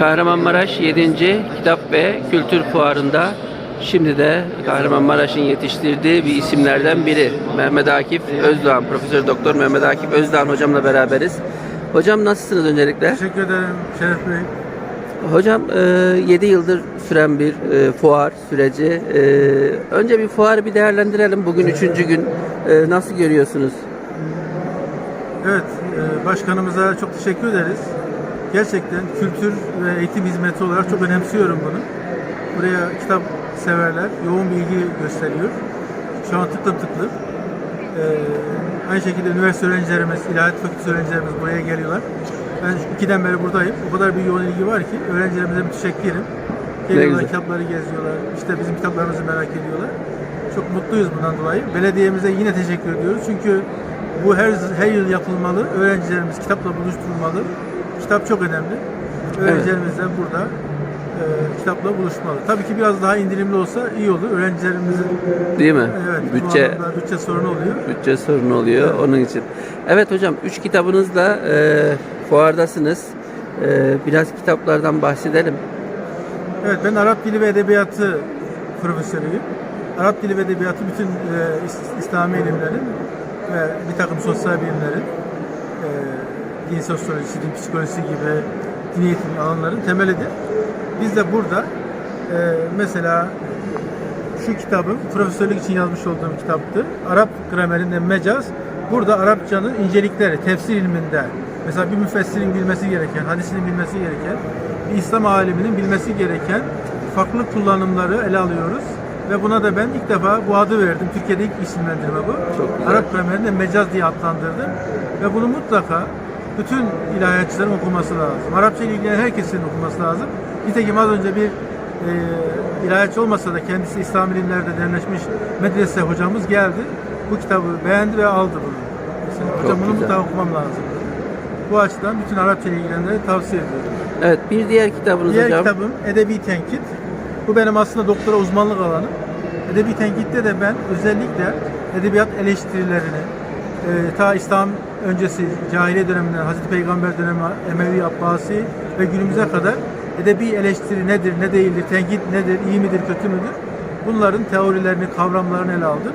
Kahramanmaraş 7. Kitap ve Kültür Fuarı'nda şimdi de Kahramanmaraş'ın yetiştirdiği bir isimlerden biri Mehmet Akif Özdoğan, Profesör Doktor Mehmet Akif Özdoğan hocamla beraberiz. Hocam nasılsınız öncelikle? Teşekkür ederim Şeref Bey. Hocam 7 yıldır süren bir e, fuar süreci. E, önce bir fuarı bir değerlendirelim. Bugün 3. gün. E, nasıl görüyorsunuz? Evet, e, başkanımıza çok teşekkür ederiz. Gerçekten kültür ve eğitim hizmeti olarak çok önemsiyorum bunu. Buraya kitap severler yoğun bir ilgi gösteriyor. Şu an tıklım tıklım. E, aynı şekilde üniversite öğrencilerimiz, ilahiyat fakültesi öğrencilerimiz buraya geliyorlar. Ben ikiden beri buradayım. O kadar bir yoğun ilgi var ki öğrencilerimize müteşekkirim. Geliyorlar, kitapları geziyorlar. İşte bizim kitaplarımızı merak ediyorlar. Çok mutluyuz bundan dolayı. Belediyemize yine teşekkür ediyoruz. Çünkü bu her her yıl yapılmalı. Öğrencilerimiz kitapla buluşturulmalı. Kitap çok önemli. Öğrencilerimiz de burada e, kitapla buluşmalı. Tabii ki biraz daha indirimli olsa iyi olur. Öğrencilerimizin Değil mi? evet, Bütçe bütçe sorunu oluyor. bütçe sorunu oluyor onun için. Evet hocam 3 kitabınızla e, fuardasınız. E, biraz kitaplardan bahsedelim. Evet ben Arap Dili ve Edebiyatı profesörüyüm. Arap Dili ve Edebiyatı bütün e, İs- İslami ilimlerin ve bir takım sosyal bilimlerin e, din sosyolojisi, din psikolojisi gibi din eğitimi alanların temelidir. Biz de burada e, mesela şu kitabım profesörlük için yazmış olduğum kitaptı. Arap gramerinde mecaz. Burada Arapçanın incelikleri, tefsir ilminde mesela bir müfessirin bilmesi gereken, hadisinin bilmesi gereken, bir İslam aliminin bilmesi gereken farklı kullanımları ele alıyoruz. Ve buna da ben ilk defa bu adı verdim. Türkiye'de ilk isimlendirme bu. Arap gramerinde mecaz diye adlandırdım. Ve bunu mutlaka bütün ilahiyatçıların okuması lazım. Arapça ile ilgilenen herkesin okuması lazım. Nitekim az önce bir e, ilahiyatçı olmasa da kendisi İslam ilimlerde derinleşmiş medrese hocamız geldi. Bu kitabı beğendi ve aldı bunu. Mesela, hocam bunu mutlaka okumam lazım. Bu açıdan bütün Arapça ile ilgilenenlere tavsiye ediyorum. Evet bir diğer kitabınız Diğer hocam. kitabım Edebi Tenkit. Bu benim aslında doktora uzmanlık alanım. Edebi Tenkit'te de ben özellikle edebiyat eleştirilerini e, ta İslam öncesi cahiliye döneminden Hazreti Peygamber dönemi Emevi Abbasi ve günümüze kadar edebi eleştiri nedir, ne değildir, tenkit nedir, iyi midir, kötü müdür? Bunların teorilerini, kavramlarını ele aldım.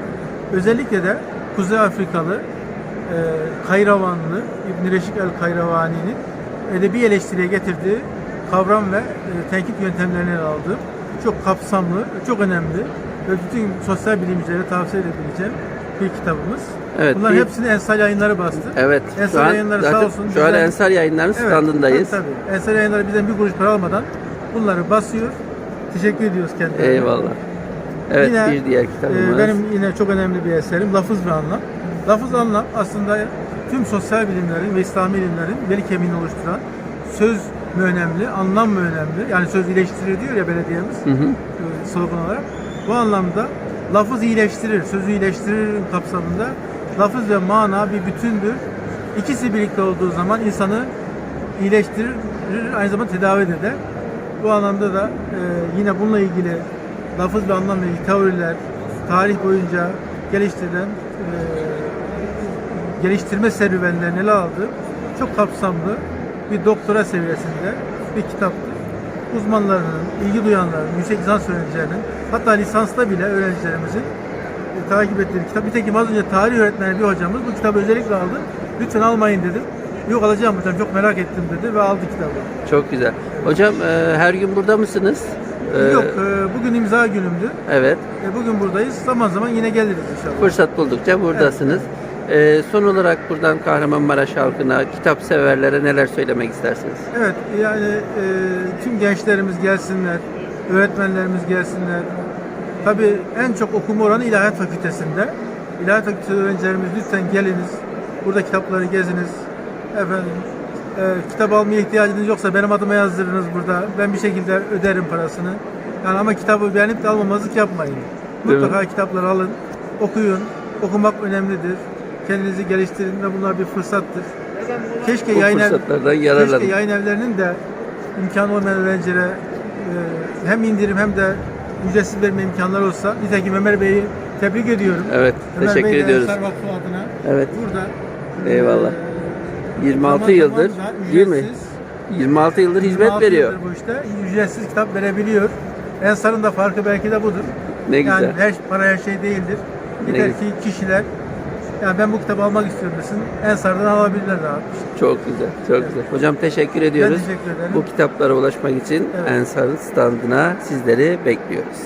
Özellikle de Kuzey Afrikalı e, Kayravanlı İbn Reşik el Kayravani'nin edebi eleştiriye getirdiği kavram ve e, tenkit yöntemlerini ele aldım. Çok kapsamlı, çok önemli ve bütün sosyal bilimcilere tavsiye edebileceğim bir kitabımız. Evet, Bunların hepsini Ensar Yayınları bastı. Evet. Şu Ensar an Yayınları zaten sağ olsun. şu an bizden- Ensar Yayınları'nın Evet, standındayız. Tabii, tabii. Ensar Yayınları bizden bir kuruş para almadan bunları basıyor. Teşekkür ediyoruz kendilerine. Eyvallah. Evet Yine, bir diğer kitabımız. e, benim yine çok önemli bir eserim Lafız ve Anlam. Lafız Anlam aslında tüm sosyal bilimlerin ve İslami ilimlerin veli kemiğini oluşturan söz mü önemli, anlam mı önemli? Yani söz iyileştirir diyor ya belediyemiz Hı hı. e, slogan olarak. Bu anlamda lafız iyileştirir, sözü iyileştirir kapsamında lafız ve mana bir bütündür. İkisi birlikte olduğu zaman insanı iyileştirir, aynı zamanda tedavi eder. Bu anlamda da e, yine bununla ilgili lafız ve anlamla ilgili teoriler, tarih boyunca geliştirilen e, geliştirme serüvenlerini ele aldı. Çok kapsamlı bir doktora seviyesinde bir kitaptır. Uzmanlarının, ilgi duyanların, yüksek lisans öğrencilerinin, hatta lisansta bile öğrencilerimizin e, takip ettiği bir kitap. Nitekim az önce tarih öğretmeni bir hocamız bu kitabı özellikle aldı. Lütfen almayın dedim. Yok alacağım hocam çok merak ettim dedi ve aldı kitabı. Çok güzel. Hocam e, her gün burada mısınız? E, Yok e, bugün imza günümdü. Evet. E, bugün buradayız. Zaman zaman yine geliriz inşallah. Fırsat buldukça buradasınız. E, son olarak buradan Kahramanmaraş halkına, kitap severlere neler söylemek istersiniz? Evet yani e, tüm gençlerimiz gelsinler, öğretmenlerimiz gelsinler. Tabii en çok okuma oranı İlahiyat Fakültesinde. İlahiyat Fakültesi öğrencilerimiz lütfen geliniz. Burada kitapları geziniz. Efendim e, kitap almaya ihtiyacınız yoksa benim adıma yazdırınız burada. Ben bir şekilde öderim parasını. Yani ama kitabı beğenip de almamazlık yapmayın. Değil mi? Mutlaka kitapları alın, okuyun. Okumak önemlidir. Kendinizi geliştirin ve bunlar bir fırsattır. Keşke Bu yayın ev-. Keşke yayın evlerinin de imkanı olmayan öğrencilere e, hem indirim hem de ücretsiz verme imkanları olsa. Nitekim Ömer Bey'i tebrik ediyorum. Evet, Ömer teşekkür Bey ediyoruz. Vakfı adına Evet. burada Eyvallah. e, 26 zaman yıldır değil mi? ücretsiz 26 yıldır hizmet 26 veriyor. yıldır bu işte ücretsiz kitap verebiliyor. Ensar'ın da farkı belki de budur. Ne güzel. Yani her para her şey değildir. Yeter ki kişiler ya ben bu kitabı almak istiyorum desin. Ensar'dan alabilirler rahat. Çok güzel, çok güzel. Hocam teşekkür ediyoruz. teşekkür ederim. Bu kitaplara ulaşmak için Evet. Ensar'ın standına sizleri bekliyoruz.